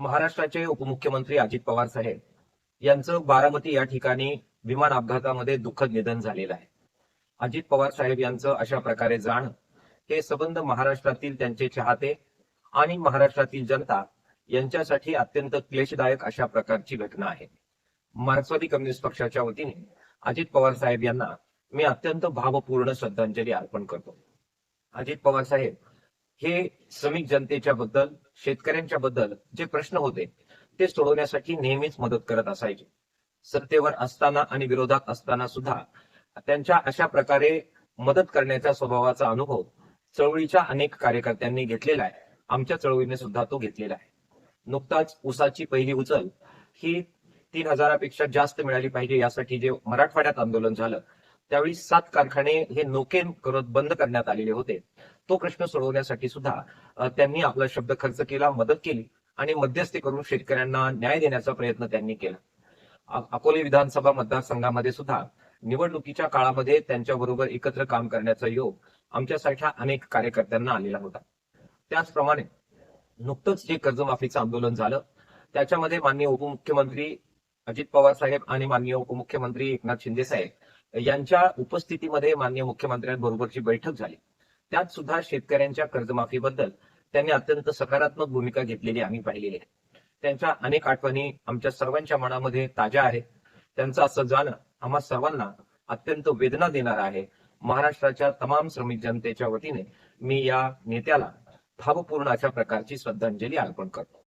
महाराष्ट्राचे उपमुख्यमंत्री अजित पवार साहेब यांचं बारामती या ठिकाणी विमान अपघातामध्ये दुःखद निधन झालेलं आहे. अजित पवार साहेब यांचं अशा प्रकारे जाणं हे संबंध महाराष्ट्रातील त्यांचे चाहते आणि महाराष्ट्रातील जनता यांच्यासाठी अत्यंत क्लेशदायक अशा प्रकारची घटना आहे. मार्क्सवादी कम्युनिस्ट पक्षाच्या वतीने अजित पवार साहेब यांना मी अत्यंत भावपूर्ण श्रद्धांजली अर्पण करतो. अजित पवार साहेब हे श्रमिक जनतेच्या बद्दल शेतकऱ्यांच्या बद्दल जे प्रश्न होते ते सोडवण्यासाठी नेहमीच मदत करत असायचे. सत्तेवर असताना आणि विरोधात असताना सुद्धा त्यांच्या अशा प्रकारे मदत करण्याच्या स्वभावाचा अनुभव चळवळीच्या अनेक कार्यकर्त्यांनी घेतलेला आहे. आमच्या चळवळीने सुद्धा तो घेतलेला आहे. नुकताच उसाची पहिली उचल ही तीन हजारापेक्षा जास्त मिळाली पाहिजे यासाठी जे मराठवाड्यात आंदोलन झालं त्यावेळी सात कारखाने हे नोके करत बंद करण्यात आलेले होते. तो प्रश्न सोडवण्यासाठी सुद्धा त्यांनी आपला शब्द खर्च केला मदत केली आणि मध्यस्थी करून शेतकऱ्यांना न्याय देण्याचा प्रयत्न त्यांनी केला. अकोले विधानसभा मतदारसंघामध्ये सुद्धा निवडणुकीच्या काळामध्ये त्यांच्याबरोबर एकत्र काम करण्याचा योग आमच्यासारख्या अनेक कार्यकर्त्यांना आलेला होता. त्याचप्रमाणे नुकतंच जे कर्जमाफीचं आंदोलन झालं त्याच्यामध्ये माननीय उपमुख्यमंत्री अजित पवार साहेब आणि माननीय उपमुख्यमंत्री एकनाथ शिंदे साहेब यांच्या उपस्थितीमध्ये माननीय मुख्यमंत्र्यांबरोबरची बैठक झाली. त्यात सुद्धा शेतकऱ्यांच्या कर्जमाफीबद्दल त्यांनी अत्यंत सकारात्मक भूमिका घेतलेली आम्ही पाहिलेली आहे. त्यांच्या अनेक आठवणी आमच्या सर्वांच्या मनामध्ये ताज्या आहेत. त्यांचं असं जाणं आम्हा सर्वांना अत्यंत वेदना देणार आहे. महाराष्ट्राच्या तमाम श्रमिक जनतेच्या वतीने मी या नेत्याला भावपूर्ण अशा प्रकारची श्रद्धांजली अर्पण करतो.